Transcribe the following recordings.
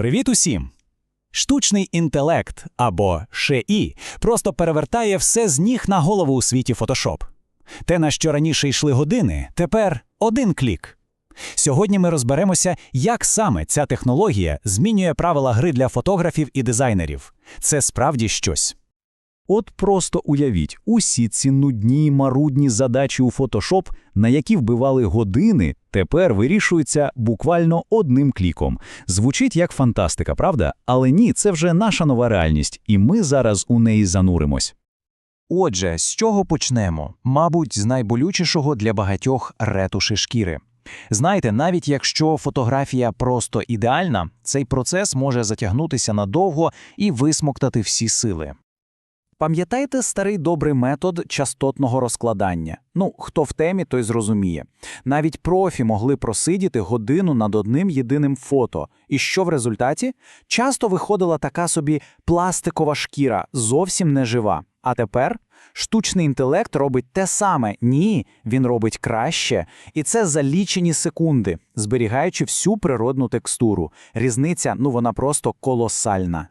Привіт усім! Штучний інтелект або ШІ просто перевертає все з ніг на голову у світі Photoshop. Те, на що раніше йшли години, тепер один клік. Сьогодні ми розберемося, як саме ця технологія змінює правила гри для фотографів і дизайнерів. Це справді щось. От просто уявіть, усі ці нудні марудні задачі у Photoshop, на які вбивали години, тепер вирішуються буквально одним кліком. Звучить як фантастика, правда? Але ні, це вже наша нова реальність, і ми зараз у неї зануримось. Отже, з чого почнемо? Мабуть, з найболючішого для багатьох ретуші шкіри. Знаєте, навіть якщо фотографія просто ідеальна, цей процес може затягнутися надовго і висмоктати всі сили. Пам'ятаєте старий добрий метод частотного розкладання? Ну, хто в темі, той зрозуміє. Навіть профі могли просидіти годину над одним єдиним фото. І що в результаті? Часто виходила така собі пластикова шкіра, зовсім не жива. А тепер штучний інтелект робить те саме. Ні, він робить краще. І це за лічені секунди, зберігаючи всю природну текстуру. Різниця, ну вона просто колосальна.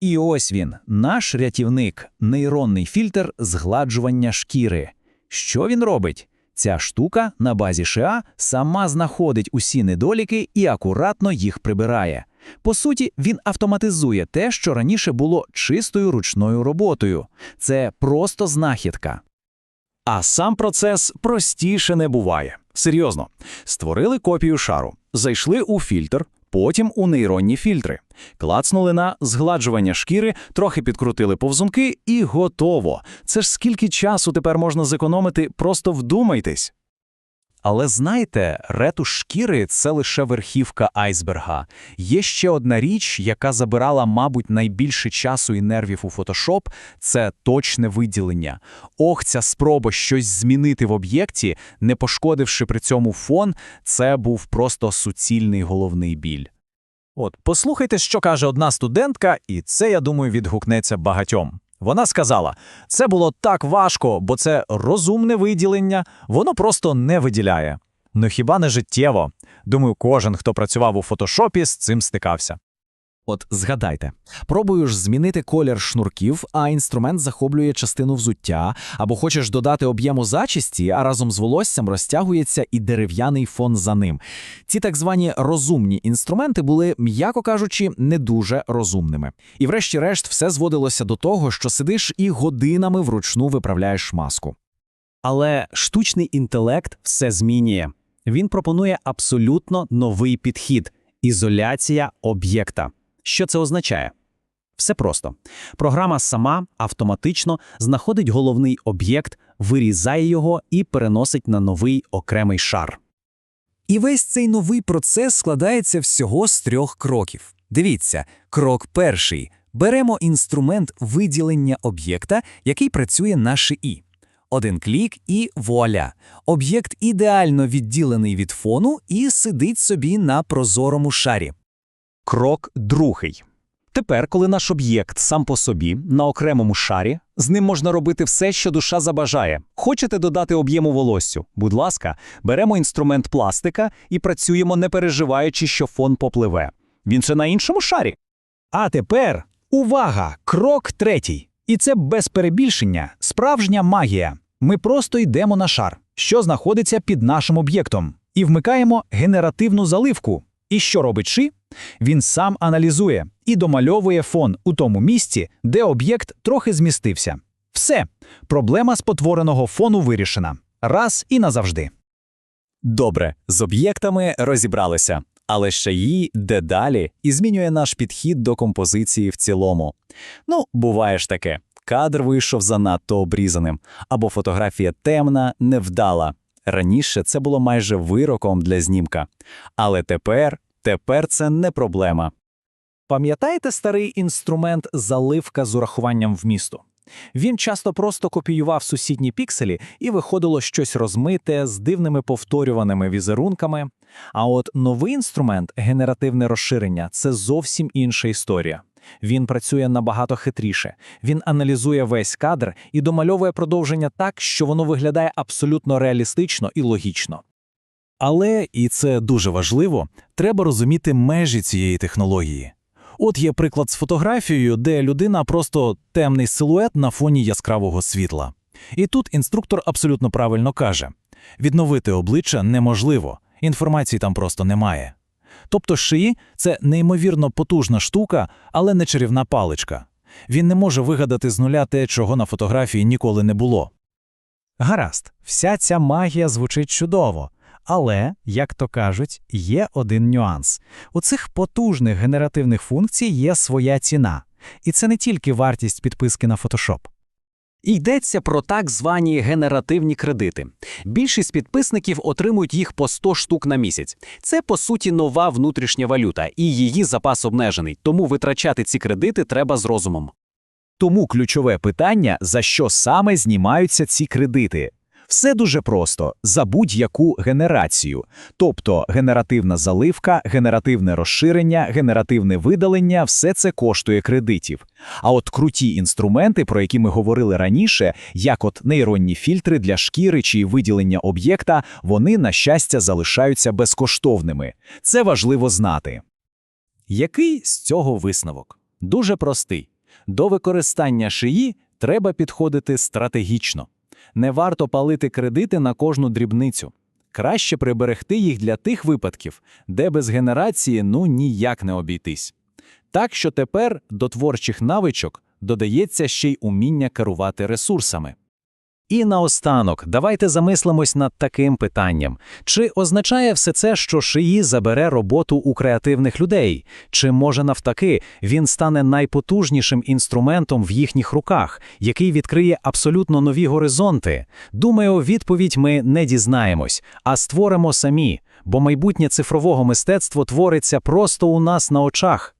І ось він, наш рятівник, нейронний фільтр згладжування шкіри. Що він робить? Ця штука на базі ША сама знаходить усі недоліки і акуратно їх прибирає. По суті, він автоматизує те, що раніше було чистою ручною роботою. Це просто знахідка. А сам процес простіше не буває. Серйозно, створили копію шару, зайшли у фільтр, потім у нейронні фільтри, клацнули на згладжування шкіри, трохи підкрутили повзунки і готово. Це ж скільки часу тепер можна зекономити, просто вдумайтесь. Але знаєте, ретуш шкіри це лише верхівка айсберга. Є ще одна річ, яка забирала, мабуть, найбільше часу і нервів у Photoshop – це точне виділення. Ох, ця спроба щось змінити в об'єкті, не пошкодивши при цьому фон, це був просто суцільний головний біль. От, послухайте, що каже одна студентка, і це, я думаю, відгукнеться багатьом. Вона сказала, це було так важко, бо це розумне виділення, воно просто не виділяє. Ну хіба не життєво? Думаю, кожен, хто працював у фотошопі, з цим стикався. От згадайте, пробуєш змінити колір шнурків, а інструмент захоплює частину взуття, або хочеш додати об'єму зачисті, а разом з волоссям розтягується і дерев'яний фон за ним. Ці так звані розумні інструменти були, м'яко кажучи, не дуже розумними. І врешті-решт все зводилося до того, що сидиш і годинами вручну виправляєш маску. Але штучний інтелект все змінює. Він пропонує абсолютно новий підхід ізоляція об'єкта. Що це означає? Все просто. Програма сама автоматично знаходить головний об'єкт, вирізає його і переносить на новий окремий шар. І весь цей новий процес складається всього з трьох кроків. Дивіться, крок перший. Беремо інструмент виділення об'єкта, який працює на шиї. Один клік і вуаля. Об'єкт ідеально відділений від фону і сидить собі на прозорому шарі. Крок другий. Тепер, коли наш об'єкт сам по собі на окремому шарі, з ним можна робити все, що душа забажає. Хочете додати об'єму волоссю? Будь ласка, беремо інструмент пластика і працюємо, не переживаючи, що фон попливе. Він ще на іншому шарі. А тепер увага! Крок третій. І це без перебільшення, справжня магія. Ми просто йдемо на шар, що знаходиться під нашим об'єктом, і вмикаємо генеративну заливку. І що робить ши? Він сам аналізує і домальовує фон у тому місці, де об'єкт трохи змістився. Все, проблема спотвореного фону вирішена. Раз і назавжди. Добре, з об'єктами розібралися, але ще її дедалі і змінює наш підхід до композиції в цілому. Ну, буває ж таке. Кадр вийшов занадто обрізаним, або фотографія темна, невдала. Раніше це було майже вироком для знімка. Але тепер Тепер це не проблема. Пам'ятаєте старий інструмент заливка з урахуванням вмісту? Він часто просто копіював сусідні пікселі і виходило щось розмите з дивними повторюваними візерунками. А от новий інструмент генеративне розширення це зовсім інша історія. Він працює набагато хитріше. Він аналізує весь кадр і домальовує продовження так, що воно виглядає абсолютно реалістично і логічно. Але, і це дуже важливо, треба розуміти межі цієї технології. От є приклад з фотографією, де людина просто темний силует на фоні яскравого світла. І тут інструктор абсолютно правильно каже: відновити обличчя неможливо, інформації там просто немає. Тобто шиї – це неймовірно потужна штука, але не чарівна паличка. Він не може вигадати з нуля те, чого на фотографії ніколи не було. Гаразд, вся ця магія звучить чудово. Але, як то кажуть, є один нюанс. У цих потужних генеративних функцій є своя ціна. І це не тільки вартість підписки на Photoshop. Йдеться про так звані генеративні кредити. Більшість підписників отримують їх по 100 штук на місяць. Це, по суті, нова внутрішня валюта, і її запас обмежений, тому витрачати ці кредити треба з розумом. Тому ключове питання, за що саме знімаються ці кредити. Все дуже просто за будь-яку генерацію, тобто генеративна заливка, генеративне розширення, генеративне видалення все це коштує кредитів. А от круті інструменти, про які ми говорили раніше, як от нейронні фільтри для шкіри чи виділення об'єкта, вони, на щастя, залишаються безкоштовними. Це важливо знати. Який з цього висновок? Дуже простий. До використання шиї треба підходити стратегічно. Не варто палити кредити на кожну дрібницю. Краще приберегти їх для тих випадків, де без генерації ну ніяк не обійтись. Так що тепер до творчих навичок додається ще й уміння керувати ресурсами. І наостанок, давайте замислимось над таким питанням. Чи означає все це, що шиї забере роботу у креативних людей? Чи, може, навтаки, він стане найпотужнішим інструментом в їхніх руках, який відкриє абсолютно нові горизонти? Думаю, відповідь ми не дізнаємось, а створимо самі, бо майбутнє цифрового мистецтва твориться просто у нас на очах.